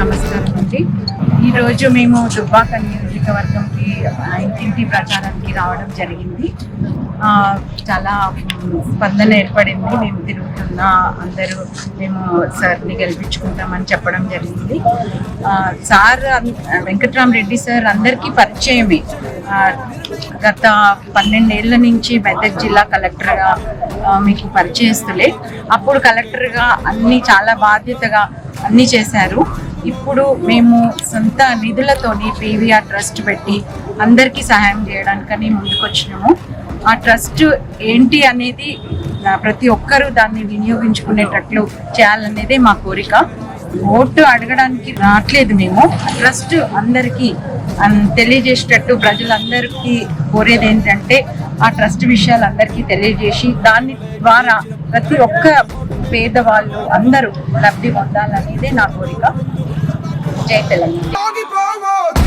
నమస్కారం అండి. ఈరోజు మేము దుబ్బాక నియోజకవర్గంకి ఇంటింటి ప్రచారానికి రావడం జరిగింది. చాలా స్పందన ఏర్పడింది. మేము తిరుగుతున్న అందరూ మేము సార్ని గెలిపించుకుంటామని చెప్పడం జరిగింది. సార్ వెంకట్రామరెడ్డి సార్ అందరికీ పరిచయమే. గత పన్నెండేళ్ళ నుంచి మెదక్ జిల్లా కలెక్టర్గా మీకు పరిచయస్తులే అప్పుడు కలెక్టర్గా అన్ని చాలా బాధ్యతగా అన్ని చేశారు. ఇప్పుడు మేము సొంత నిధులతోని పీవీఆర్ ట్రస్ట్ పెట్టి అందరికీ సహాయం చేయడానికని ముందుకొచ్చినాము. ఆ ట్రస్ట్ ఏంటి అనేది ప్రతి ఒక్కరూ దాన్ని వినియోగించుకునేటట్లు చేయాలనేదే మా కోరిక. ఓటు అడగడానికి రావట్లేదు మేము. ట్రస్ట్ అందరికీ తెలియజేసేటట్టు ప్రజలందరికీ కోరేది ఏంటంటే ఆ ట్రస్ట్ విషయాలు అందరికీ తెలియజేసి దాని ద్వారా ప్రతి ఒక్క పేదవాళ్ళు అందరూ లబ్ధి పొందాలనేదే నా కోరిక. జై తెలంగాణ.